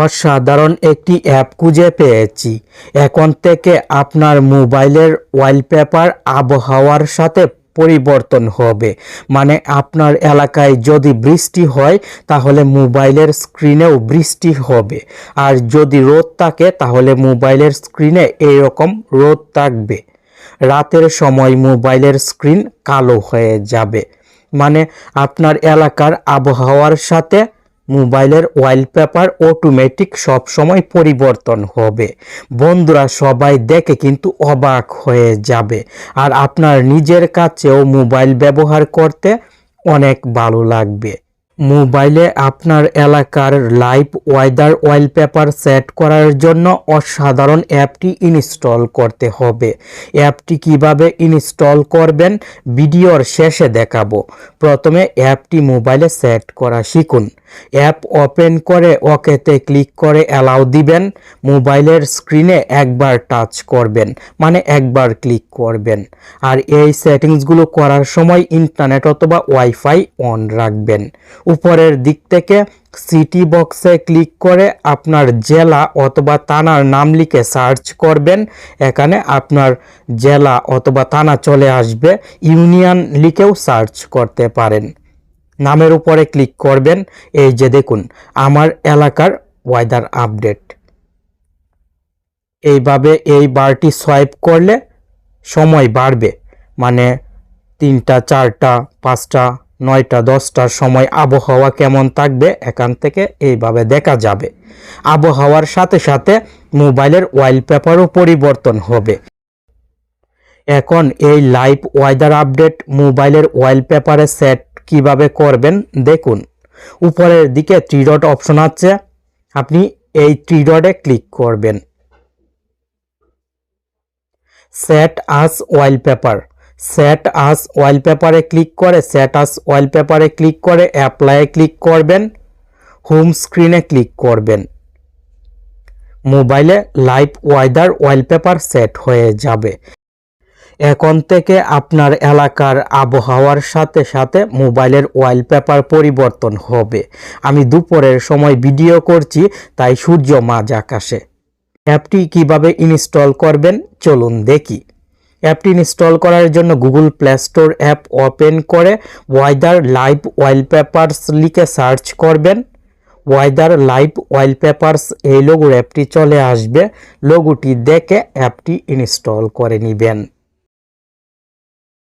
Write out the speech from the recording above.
অসাধারণ একটি অ্যাপ খুঁজে পেয়েছি। এখন থেকে আপনার মোবাইলের ওয়ালপেপার আবহাওয়ার সাথে পরিবর্তন হবে। মানে আপনার এলাকায় যদি বৃষ্টি হয়, তাহলে মোবাইলের স্ক্রিনেও বৃষ্টি হবে। আর যদি রোদ থাকে, তাহলে মোবাইলের স্ক্রিনে এইরকম রোদ থাকবে। রাতের সময় মোবাইলের স্ক্রিন কালো হয়ে যাবে। মানে আপনার এলাকার আবহাওয়ার সাথে মোবাইলের ওয়ালপেপার অটোমেটিক সবসময় পরিবর্তন হবে। বন্ধুরা, সবাই দেখে কিন্তু অবাক হয়ে যাবে। আর আপনার নিজের কাছেও মোবাইল ব্যবহার করতে অনেক ভালো লাগবে। মোবাইলে আপনার এলাকার লাইভ ওয়েদার ওয়ালপেপার সেট করার জন্য অসাধারণ অ্যাপটি ইনস্টল করতে হবে। অ্যাপটি কীভাবে ইনস্টল করবেন, ভিডিওর শেষে দেখাবো। প্রথমে অ্যাপটি মোবাইলে সেট করা শিখুন। অ্যাপ ওপেন করে ওকেতে ক্লিক করে অ্যালাউ দিবেন, মোবাইলের স্ক্রিনে একবার টাচ করবেন মানে একবার ক্লিক করবেন। আর এই সেটিংসগুলো করার সময় ইন্টারনেট অথবা ওয়াইফাই অন রাখবেন। উপরের দিক থেকে সিটি বক্সে ক্লিক করে আপনার জেলা অথবা থানার নাম লিখে সার্চ করবেন। এখানে আপনার জেলা অথবা থানা চলে আসবে, ইউনিয়ন লিখেও সার্চ করতে পারেন। নামের উপরে ক্লিক করবেন। এই যে দেখুন, আমার এলাকার ওয়েদার আপডেট এইভাবে এই বারটি সোয়াইপ করলে সময় বাড়বে। মানে তিনটা, চারটা, পাঁচটা, নয়টা, দশটার সময় আবহাওয়া কেমন থাকবে এখান থেকে এইভাবে দেখা যাবে। আবহাওয়ার সাথে সাথে মোবাইলের ওয়ালপেপারও পরিবর্তন হবে। এখন এই লাইভ ওয়েদার আপডেট মোবাইলের ওয়ালপেপারে সেট কীভাবে করবেন, দেখুন। উপরের দিকে থ্রি ডট অপশন আছে। আপনি এই থ্রি ডটে ক্লিক করবেন। Set as wallpaper set as ওয়ালপেপারে click করে সেট আস ওয়ালপেপারে ক্লিক করে অ্যাপ্লাইয়ে ক্লিক করবেন। হোম স্ক্রিনে ক্লিক করবেন। মোবাইলে লাইভ ওয়েদার ওয়ালপেপার সেট হয়ে যাবে। এখন থেকে আপনার এলাকার আবহাওয়ার সাথে সাথে মোবাইলের ওয়ালপেপার পরিবর্তন হবে। আমি দুপুরের সময় ভিডিও করছি, তাই সূর্য মাঝ আকাশে। অ্যাপটি কীভাবে ইনস্টল করবেন চলুন দেখি। অ্যাপটি ইনস্টল করার জন্য Google play store app open করে ওয়েদার লাইভ ওয়ালপেপারস লিখে সার্চ করবেন। ওয়েদার লাইভ ওয়ালপেপারস এই লোগোর অ্যাপটি চলে আসবে। লোগোটি দেখে অ্যাপটি ইনস্টল করে নেবেন।